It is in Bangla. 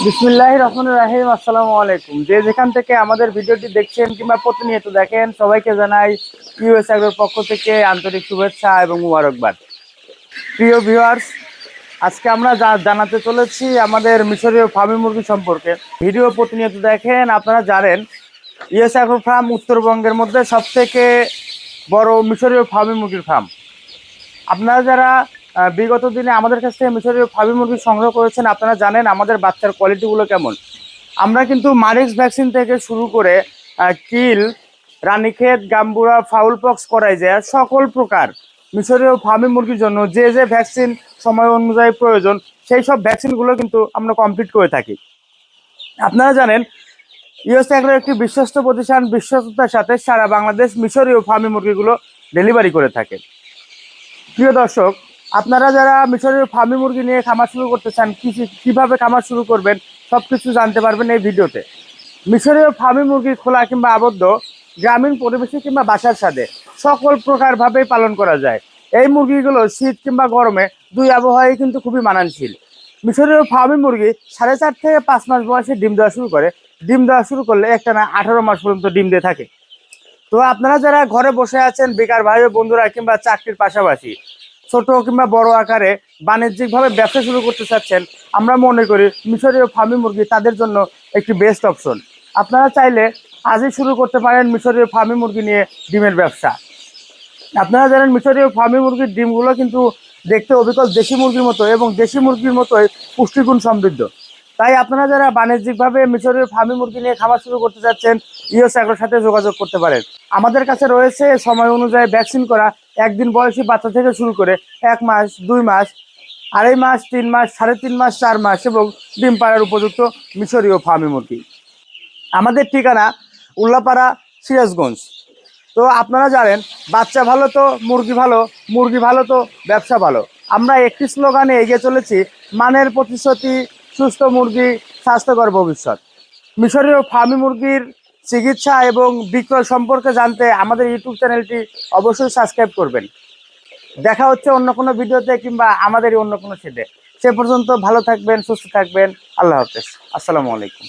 বিসমিল্লাহ রহমান রাহিম, আসসালামু আলাইকুম। যে যেখান থেকে আমাদের ভিডিওটি দেখছেন কিংবা প্রতিনিয়ত দেখেন, সবাইকে জানাই ইউএস আগের পক্ষ থেকে আন্তরিক শুভেচ্ছা এবং মুবারকবাদ। প্রিয় ভিউয়ার্স আজকে আমরা যা জানাতে চলেছি আমাদের মিশরীয় ফার্মি মুরগি সম্পর্কে। ভিডিও প্রতিনিয়ত দেখেন, আপনারা জানেন, ইউএস অ্যাগ্রো ফার্ম উত্তরবঙ্গের মধ্যে সবথেকে বড় মিশরীয় ফার্মি মুরগির ফার্ম। আপনারা যারা বিগত দিনে আমাদের কাছ থেকে মিশরীয় ফার্মি মুরগি সংগ্রহ করেছেন। আপনারা জানেন আমাদের বাচ্চার কোয়ালিটিগুলো কেমন। আমরা কিন্তু মারিক্স ভ্যাকসিন থেকে শুরু করে কিল, রানীক্ষেত, গাম্বুরা, ফাউল পক্স করাই যায় সকল প্রকার মিশরীয় ফার্মি মুরগির জন্য যে যে ভ্যাকসিন সময় অনুযায়ী প্রয়োজন, সেই সব ভ্যাকসিনগুলো কিন্তু আমরা কমপ্লিট করে থাকি। আপনারা জানেন, ইউএস অ্যাগ্রো একটি বিশ্বস্ত প্রতিষ্ঠান বিশ্বস্ততার সাথে সারা বাংলাদেশ মিশরীয় ফার্মি মুরগিগুলো ডেলিভারি করে থাকে। প্রিয় দর্শক আপনারা যারা মিশরের ফার্মি মুরগি নিয়ে খামার শুরু করতে চান কীভাবে খামার শুরু করবেন সব কিছু জানতে পারবেন এই ভিডিওতে। মিশরীয় ফার্মি মুরগি খোলা কিংবা আবদ্ধ, গ্রামীণ পরিবেশে কিংবা বাসার সাথে সকল প্রকারভাবেই পালন করা যায়। এই মুরগিগুলো শীত কিংবা গরমে দুই আবহাওয়ায় কিন্তু খুবই মানানশীল মিশরীয় ফার্মি মুরগি সাড়ে চার থেকে পাঁচ মাস বয়সে ডিম দেওয়া শুরু করে। ডিম দেওয়া শুরু করলে একটা না আঠারো মাস পর্যন্ত ডিম দিয়ে থাকে। তো আপনারা যারা ঘরে বসে আছেন, বেকার ভাই বন্ধুরা কিংবা চাকরির পাশাপাশি ছোট কিংবা বড় আকারে বাণিজ্যিকভাবে ব্যবসা শুরু করতে চাচ্ছেন, আমরা মনে করি মিশরীয় ফার্মি মুরগি তাদের জন্য একটি বেস্ট অপশন আপনারা চাইলে আজই শুরু করতে পারেন মিশরীয় ফার্মি মুরগি নিয়ে ডিমের ব্যবসা। আপনারা জানেন মিশরীয় ফার্মি মুরগির ডিমগুলো কিন্তু দেখতে অবিকল দেশি মুরগির মতো এবং দেশি মুরগির মতোই পুষ্টিগুণ সমৃদ্ধ। তাই আপনারা যারা বাণিজ্যিকভাবে মিশরীয় ফার্মি মুরগি নিয়ে খাবার শুরু করতে চাচ্ছেন ইওস অ্যাগ্রোর সাথে যোগাযোগ করতে পারেন। আমাদের কাছে রয়েছে সময় অনুযায়ী ভ্যাকসিন করা, একদিন বয়সী বাচ্চা থেকে শুরু করে এক মাস, দুই মাস, আড়াই মাস, তিন মাস, সাড়ে তিন মাস, চার মাস এবং ডিম পাড়ার উপযুক্ত মিশরীয় ফার্মি মুরগি। আমাদের ঠিকানা উল্লাপাড়া, সিরাজগঞ্জ। তো আপনারা জানেন, বাচ্চা ভালো তো, মুরগি ভালো মুরগি ভালো তো, ব্যবসা ভালো। আমরা একটি স্লোগানে এগিয়ে চলেছি, মানের প্রতিশ্রুতি সুস্থ মুরগি স্বাস্থ্যকর ভবিষ্যৎ। মিশরীয় ফার্মি মুরগির চিকিৎসা এবং বিক্রয় সম্পর্কে জানতে আমাদের ইউটিউব চ্যানেলটি অবশ্যই সাবস্ক্রাইব করবেন। দেখা হচ্ছে অন্য কোনো ভিডিওতে কিংবা আমাদেরই অন্য কোনো সেটে। সে পর্যন্ত ভালো থাকবেন, সুস্থ থাকবেন। আল্লাহ হাফেজ। আসসালামু আলাইকুম।